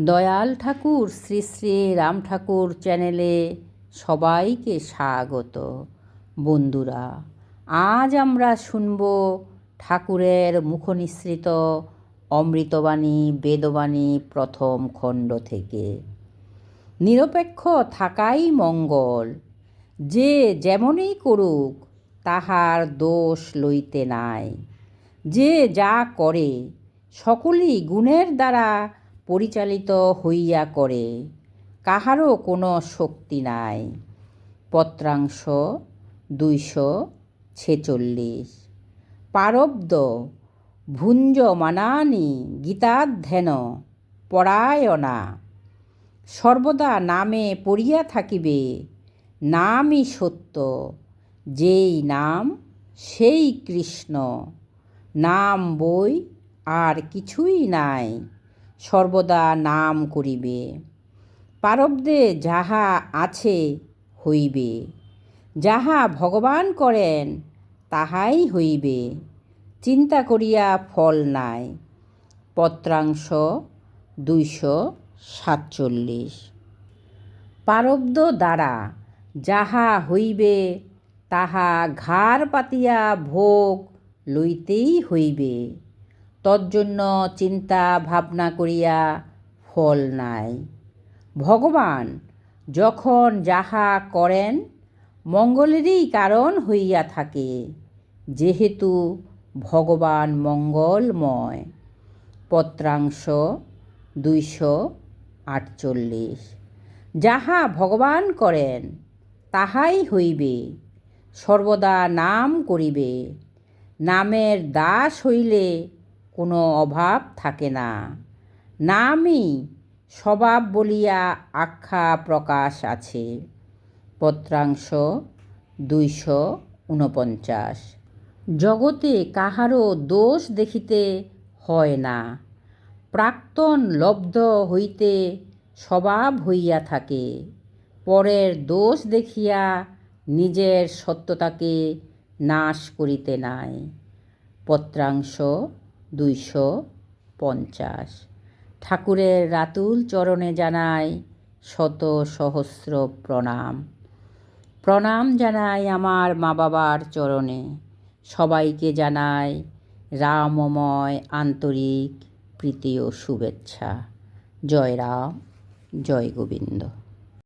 দয়াল ঠাকুর, শ্রী শ্রী রাম ঠাকুর চ্যানেলে সবাইকে স্বাগত। বন্ধুরা, আজ আমরা শুনব ঠাকুরের মুখনিসৃত অমৃতবাণী, বেদবাণী প্রথম খণ্ড থেকে। নিরপেক্ষ থাকাই মঙ্গল, যে যেমনই করুক তাহার দোষ লইতে নাই। যে যা করে, সকলই গুণের দ্বারা পরিচালিত হইয়া করে, কাহারও কোনো শক্তি নাই। পত্রাংশ দুইশো ছেচল্লিশ। পারব্দ ভুঞ্জমানানি গীতাধ্যেন পরায়ণা। সর্বদা নামে পড়িয়া থাকিবে, নামই সত্য। যেই নাম, সেই কৃষ্ণ। নাম বই আর কিছুই নাই। সর্বদা নাম করিবে। পারব্দে যাহা আছে হইবে। যাহা ভগবান করেন, তাহাই হইবে। চিন্তা করিয়া ফল নাই। পত্রাংশ দুইশো সাতচল্লিশ। পারব্দ দ্বারা যাহা হইবে, তাহা ঘাড় পাতিয়া ভোগ লইতেই হইবে। তজ্জন্য চিন্তা ভাবনা করিয়া ফল নাই। ভগবান যখন যাহা করেন, মঙ্গলেরই কারণ হইয়া থাকে, যেহেতু ভগবান মঙ্গলময়। পত্রাংশ দুইশো আটচল্লিশ। যাহা ভগবান করেন, তাহাই হইবে, সর্বদা নাম করিবে। নামের দাস হইলে কোনো অভাব থাকে না। নামই স্বভাব বলিয়া আখ্যা প্রকাশ আছে। পত্রাংশ দুইশো ঊনপঞ্চাশ। জগতে কাহারও দোষ দেখিতে হয় না। প্রাক্তন লব্ধ হইতে স্বভাব হইয়া থাকে। পরের দোষ দেখিয়া নিজের সত্যতাকে নাশ করিতে নাই। পত্রাংশ দুইশো পঞ্চাশ। ঠাকুরের রাতুল চরণে জানাই শত সহস্র প্রণাম। প্রণাম জানাই আমার মা বাবার চরণে। সবাইকে জানাই রামময় আন্তরিক প্রীতি ও শুভেচ্ছা। জয় রাম, জয় গোবিন্দ।